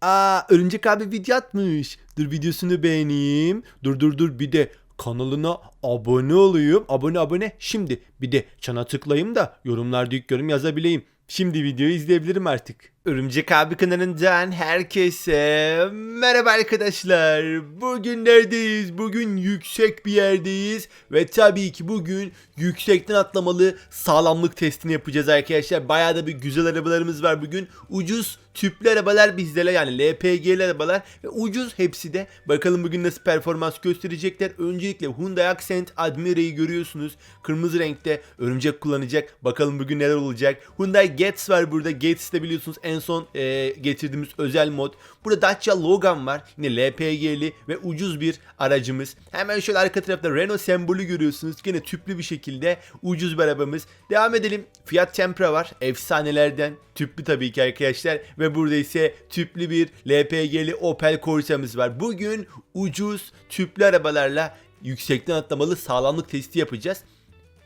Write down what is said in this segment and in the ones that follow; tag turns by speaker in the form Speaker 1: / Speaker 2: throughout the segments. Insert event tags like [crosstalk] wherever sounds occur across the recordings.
Speaker 1: Aa Örümcek abi video atmış. Dur videosunu beğeneyim. Dur dur dur bir de kanalına abone olayım. Abone abone. Şimdi bir de çana tıklayayım da yorumlarda ilk yorum yazabileyim. Şimdi videoyu izleyebilirim artık. Örümcek abi kanalından herkese merhaba arkadaşlar. Bugün neredeyiz? Bugün yüksek bir yerdeyiz. Ve tabii ki bugün yüksekten atlamalı sağlamlık testini yapacağız arkadaşlar. Bayağı da bir güzel arabalarımız var bugün. Ucuz tüplü arabalar bizlere yani LPG'li arabalar ve ucuz hepsi de. Bakalım bugün nasıl performans gösterecekler. Öncelikle Hyundai Accent Admira'yı görüyorsunuz. Kırmızı renkte örümcek kullanacak. Bakalım bugün neler olacak. Hyundai Getz var burada. Getz de biliyorsunuz en son e, getirdiğimiz özel mod. Burada Dacia Logan var. Yine LPG'li ve ucuz bir aracımız. Hemen şöyle arka tarafta Renault sembolü görüyorsunuz. Yine tüplü bir şekilde ucuz bir arabamız. Devam edelim. Fiat Tempra var. Efsanelerden. Tüplü tabii ki arkadaşlar. Ve burada ise tüplü bir LPG'li Opel Corsa'mız var. Bugün ucuz tüplü arabalarla yüksekten atlamalı sağlamlık testi yapacağız.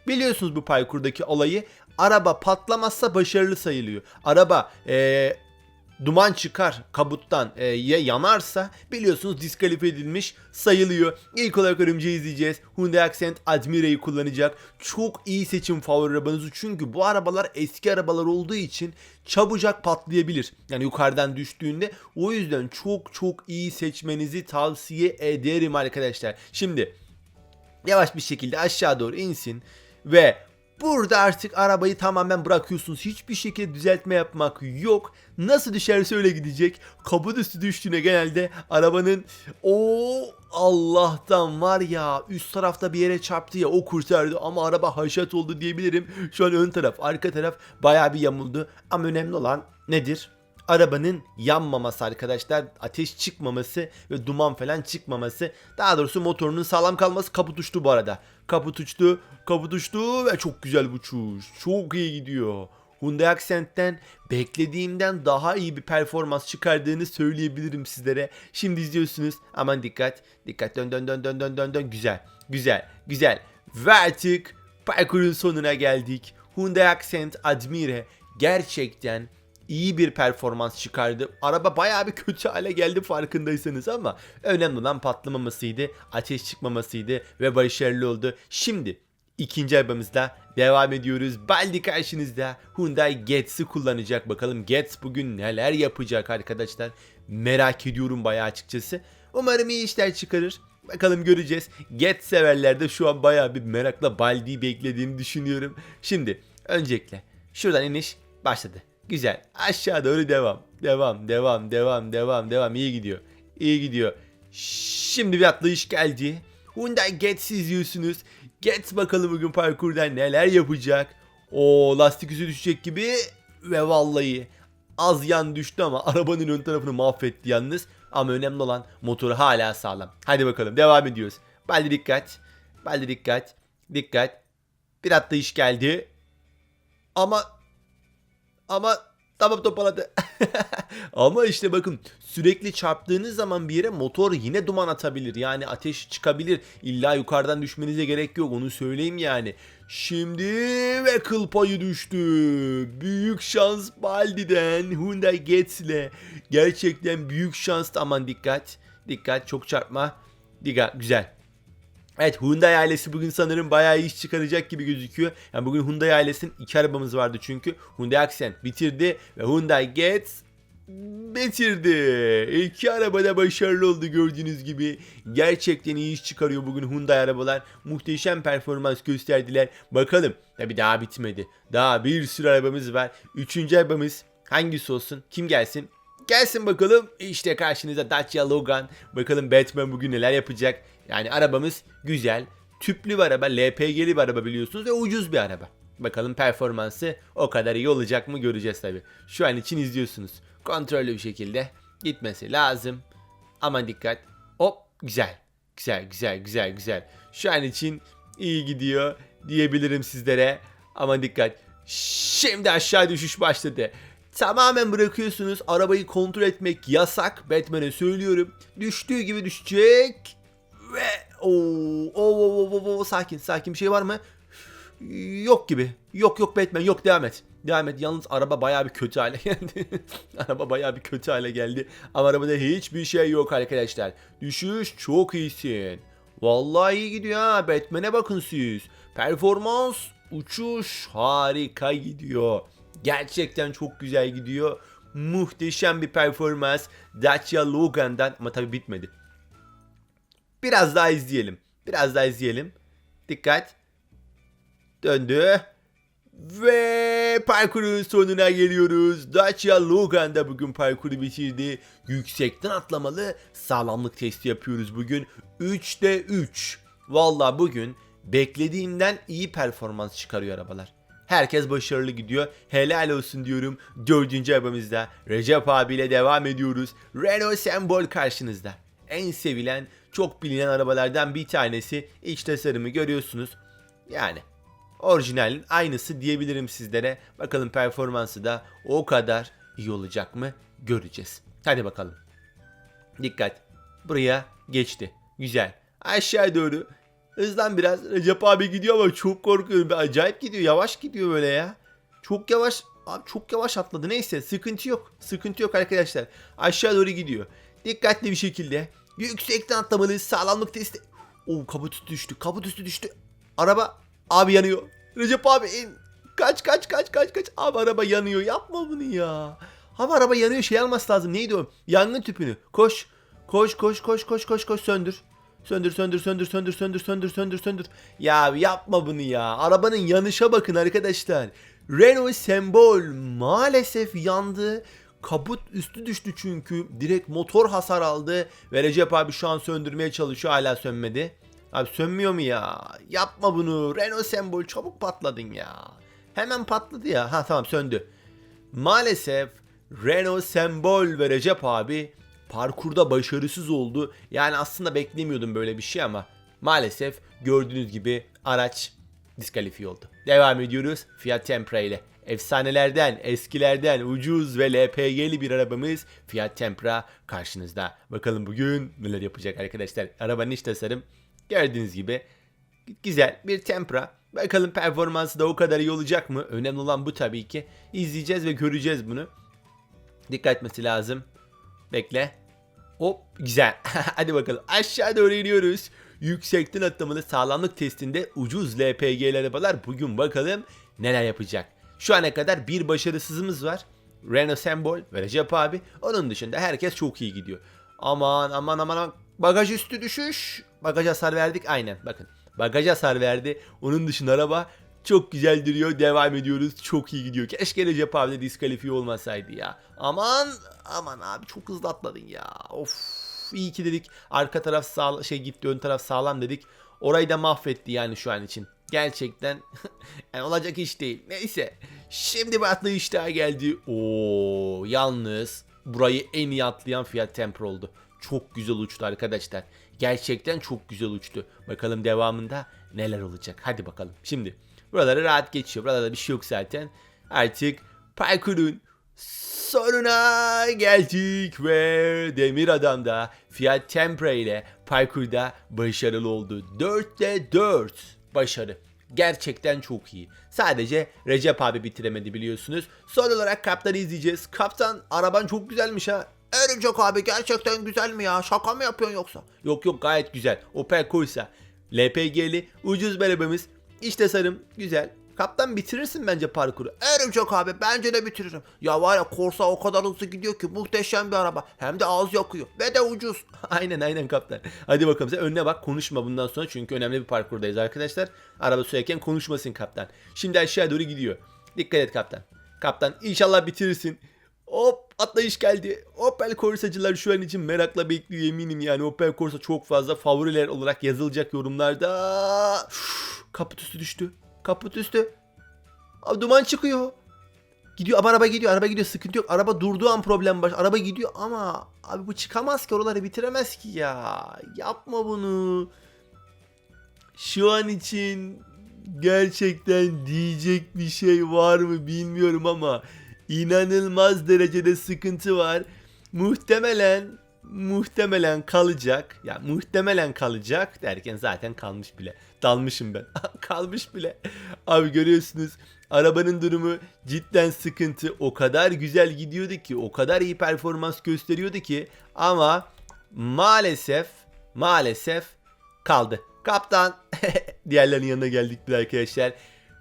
Speaker 1: Biliyorsunuz bu parkurdaki olayı. Araba patlamazsa başarılı sayılıyor. Araba eee, duman çıkar kabuttan ya yanarsa biliyorsunuz diskalifiye edilmiş sayılıyor. İlk olarak örümceği izleyeceğiz. Hyundai Accent Admira'yı kullanacak. Çok iyi seçim favori arabanızı çünkü bu arabalar eski arabalar olduğu için çabucak patlayabilir. Yani yukarıdan düştüğünde o yüzden çok çok iyi seçmenizi tavsiye ederim arkadaşlar. Şimdi yavaş bir şekilde aşağı doğru insin ve burada artık arabayı tamamen bırakıyorsunuz. Hiçbir şekilde düzeltme yapmak yok. Nasıl düşerse öyle gidecek. Kaput üstü düştüğüne genelde arabanın o Allah'tan var ya üst tarafta bir yere çarptı ya o kurtardı ama araba haşat oldu diyebilirim. Şu an ön taraf arka taraf baya bir yamuldu ama önemli olan nedir? Arabanın yanmaması arkadaşlar. Ateş çıkmaması ve duman falan çıkmaması. Daha doğrusu motorunun sağlam kalması kaput uçtu bu arada. Kaput uçtu, kaput uçtu ve çok güzel uçuş. Çok iyi gidiyor. Hyundai Accent'ten beklediğimden daha iyi bir performans çıkardığını söyleyebilirim sizlere. Şimdi izliyorsunuz. Aman dikkat. Dikkat dön dön dön dön dön dön dön. Güzel. Güzel. Güzel. Ve artık parkurun sonuna geldik. Hyundai Accent Admire gerçekten iyi bir performans çıkardı. Araba bayağı bir kötü hale geldi farkındaysanız ama önemli olan patlamamasıydı, ateş çıkmamasıydı ve başarılı oldu. Şimdi ikinci arabamızda devam ediyoruz. Baldi karşınızda Hyundai Getz'i kullanacak. Bakalım Getz bugün neler yapacak arkadaşlar. Merak ediyorum bayağı açıkçası. Umarım iyi işler çıkarır. Bakalım göreceğiz. Getz severler de şu an bayağı bir merakla Baldi'yi beklediğini düşünüyorum. Şimdi öncelikle şuradan iniş başladı. Güzel. Aşağı doğru devam. Devam, devam, devam, devam, devam. İyi gidiyor. İyi gidiyor. Şimdi bir atlayış geldi. Hyundai Getz izliyorsunuz. Getz bakalım bugün parkurda neler yapacak. O lastik yüzü düşecek gibi ve vallahi az yan düştü ama arabanın ön tarafını mahvetti yalnız. Ama önemli olan motoru hala sağlam. Hadi bakalım devam ediyoruz. Baldi dikkat. Baldi dikkat. Dikkat. Bir atlayış geldi. Ama ama tamam toparladı. [laughs] Ama işte bakın sürekli çarptığınız zaman bir yere motor yine duman atabilir. Yani ateş çıkabilir. İlla yukarıdan düşmenize gerek yok onu söyleyeyim yani. Şimdi ve kıl payı düştü. Büyük şans Baldi'den Hyundai Getz ile. Gerçekten büyük şans. Aman dikkat. Dikkat çok çarpma. Dikkat güzel. Evet Hyundai ailesi bugün sanırım bayağı iş çıkaracak gibi gözüküyor. Yani bugün Hyundai ailesinin iki arabamız vardı çünkü. Hyundai Accent bitirdi ve Hyundai Getz bitirdi. İki araba da başarılı oldu gördüğünüz gibi. Gerçekten iyi iş çıkarıyor bugün Hyundai arabalar. Muhteşem performans gösterdiler. Bakalım. Tabi daha bitmedi. Daha bir sürü arabamız var. Üçüncü arabamız hangisi olsun? Kim gelsin? Gelsin bakalım. İşte karşınızda Dacia Logan. Bakalım Batman bugün neler yapacak. Yani arabamız güzel. Tüplü bir araba, LPG'li bir araba biliyorsunuz ve ucuz bir araba. Bakalım performansı o kadar iyi olacak mı göreceğiz tabi. Şu an için izliyorsunuz. Kontrollü bir şekilde gitmesi lazım. Ama dikkat. Hop güzel. Güzel güzel güzel güzel. Şu an için iyi gidiyor diyebilirim sizlere. Ama dikkat. Şimdi aşağı düşüş başladı. Tamamen bırakıyorsunuz. Arabayı kontrol etmek yasak. Batman'e söylüyorum. Düştüğü gibi düşecek. Ve o o o o sakin sakin bir şey var mı? Yok gibi. Yok yok Batman yok devam et. Devam et. Yalnız araba bayağı bir kötü hale [laughs] geldi. araba bayağı bir kötü hale geldi. Ama arabada hiçbir şey yok arkadaşlar. Düşüş çok iyisin. Vallahi iyi gidiyor ha. Batman'e bakın siz. Performans, uçuş harika gidiyor. Gerçekten çok güzel gidiyor. Muhteşem bir performans. Dacia Logan'dan ama tabii bitmedi. Biraz daha izleyelim. Biraz daha izleyelim. Dikkat. Döndü. Ve parkurun sonuna geliyoruz. Dacia Logan da bugün parkuru bitirdi. Yüksekten atlamalı sağlamlık testi yapıyoruz bugün. 3'te 3. Valla bugün beklediğimden iyi performans çıkarıyor arabalar. Herkes başarılı gidiyor. Helal olsun diyorum. Dördüncü arabamızda Recep abiyle devam ediyoruz. Renault Sembol karşınızda. En sevilen, çok bilinen arabalardan bir tanesi. İç tasarımı görüyorsunuz. Yani orijinalin aynısı diyebilirim sizlere. Bakalım performansı da o kadar iyi olacak mı göreceğiz. Hadi bakalım. Dikkat. Buraya geçti. Güzel. Aşağı doğru. Hızlan biraz. Recep abi gidiyor ama çok korkuyorum. Acayip gidiyor. Yavaş gidiyor böyle ya. Çok yavaş. Abi çok yavaş atladı. Neyse sıkıntı yok. Sıkıntı yok arkadaşlar. Aşağı doğru gidiyor. Dikkatli bir şekilde. Yüksekten atlamalı. Sağlamlık testi. Oo kaput üstü düştü. Kaput üstü düştü. Araba abi yanıyor. Recep abi in. Kaç kaç kaç kaç kaç. Abi araba yanıyor. Yapma bunu ya. Abi araba yanıyor şey alması lazım. Neydi o? Yangın tüpünü. Koş. Koş koş koş koş koş koş söndür. Söndür söndür söndür söndür söndür söndür söndür söndür. Ya yapma bunu ya. Arabanın yanışa bakın arkadaşlar. Renault sembol maalesef yandı. Kaput üstü düştü çünkü. Direkt motor hasar aldı. Ve Recep abi şu an söndürmeye çalışıyor. Hala sönmedi. Abi sönmüyor mu ya? Yapma bunu. Renault sembol çabuk patladın ya. Hemen patladı ya. Ha tamam söndü. Maalesef Renault sembol ve Recep abi parkurda başarısız oldu. Yani aslında beklemiyordum böyle bir şey ama maalesef gördüğünüz gibi araç diskalifiye oldu. Devam ediyoruz Fiat Tempra ile. Efsanelerden, eskilerden ucuz ve LPG'li bir arabamız Fiat Tempra karşınızda. Bakalım bugün neler yapacak arkadaşlar. Arabanın iç tasarım gördüğünüz gibi güzel bir Tempra. Bakalım performansı da o kadar iyi olacak mı? Önemli olan bu tabii ki. İzleyeceğiz ve göreceğiz bunu. Dikkat etmesi lazım. Bekle. Hop güzel. [laughs] Hadi bakalım aşağı doğru iniyoruz. Yüksekten atlamalı sağlamlık testinde ucuz LPG'li arabalar bugün bakalım neler yapacak. Şu ana kadar bir başarısızımız var. Renault Sembol ve Recep abi. Onun dışında herkes çok iyi gidiyor. Aman aman aman. Bagaj üstü düşüş. Bagaj hasar verdik aynen bakın. Bagaj hasar verdi. Onun dışında araba çok güzel duruyor. Devam ediyoruz. Çok iyi gidiyor. Keşke Recep abi de diskalifiye olmasaydı ya. Aman aman abi çok hızlı atladın ya. Of iyi ki dedik. Arka taraf sağ şey gitti ön taraf sağlam dedik. Orayı da mahvetti yani şu an için. Gerçekten [laughs] yani olacak iş değil. Neyse. Şimdi bu atlayış daha geldi. Oo yalnız burayı en iyi atlayan Fiat Tempra oldu. Çok güzel uçtu arkadaşlar. Gerçekten çok güzel uçtu. Bakalım devamında neler olacak. Hadi bakalım. Şimdi buraları rahat geçiyor. Buralarda bir şey yok zaten. Artık parkurun sonuna geldik ve Demir Adam da Fiat Tempra ile parkurda başarılı oldu. 4'te 4 başarı. Gerçekten çok iyi. Sadece Recep abi bitiremedi biliyorsunuz. Son olarak kaptanı izleyeceğiz. Kaptan araban çok güzelmiş ha. Örümcek abi gerçekten güzel mi ya? Şaka mı yapıyorsun yoksa? Yok yok gayet güzel. Opel Corsa. LPG'li ucuz bir İç tasarım güzel. Kaptan bitirirsin bence parkuru. Örümcek abi bence de bitiririm. Ya var ya Corsa o kadar hızlı gidiyor ki muhteşem bir araba. Hem de ağız yakıyor. Ve de ucuz. [laughs] aynen aynen kaptan. Hadi bakalım sen önüne bak konuşma bundan sonra çünkü önemli bir parkurdayız arkadaşlar. Araba sürerken konuşmasın kaptan. Şimdi aşağı doğru gidiyor. Dikkat et kaptan. Kaptan inşallah bitirirsin. Hop atlayış geldi. Opel Corsa'cılar şu an için merakla bekliyor eminim yani. Opel Corsa çok fazla favoriler olarak yazılacak yorumlarda. Üf, kaput üstü düştü. Kaput üstü. Abi duman çıkıyor. Gidiyor ama araba gidiyor. Araba gidiyor sıkıntı yok. Araba durduğu an problem baş. Araba gidiyor ama abi bu çıkamaz ki oraları bitiremez ki ya. Yapma bunu. Şu an için gerçekten diyecek bir şey var mı bilmiyorum ama inanılmaz derecede sıkıntı var. Muhtemelen muhtemelen kalacak. Ya muhtemelen kalacak derken zaten kalmış bile. Dalmışım ben. [laughs] Kalmış bile. Abi görüyorsunuz Arabanın durumu cidden sıkıntı. O kadar güzel gidiyordu ki, o kadar iyi performans gösteriyordu ki ama maalesef maalesef kaldı. Kaptan [laughs] diğerlerinin yanına geldik bir arkadaşlar.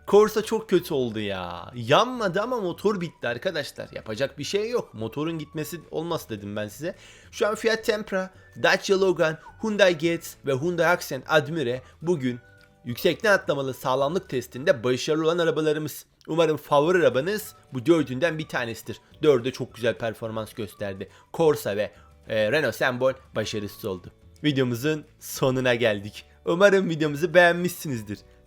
Speaker 1: Corsa çok kötü oldu ya. Yanmadı ama motor bitti arkadaşlar. Yapacak bir şey yok. Motorun gitmesi olmaz dedim ben size. Şu an Fiat Tempra, Dacia Logan, Hyundai Getz ve Hyundai Accent Admire bugün yüksekten atlamalı sağlamlık testinde başarılı olan arabalarımız. Umarım favori arabanız bu dördünden bir tanesidir. Dördü çok güzel performans gösterdi. Corsa ve e, Renault Sembol başarısız oldu. Videomuzun sonuna geldik. Umarım videomuzu beğenmişsinizdir.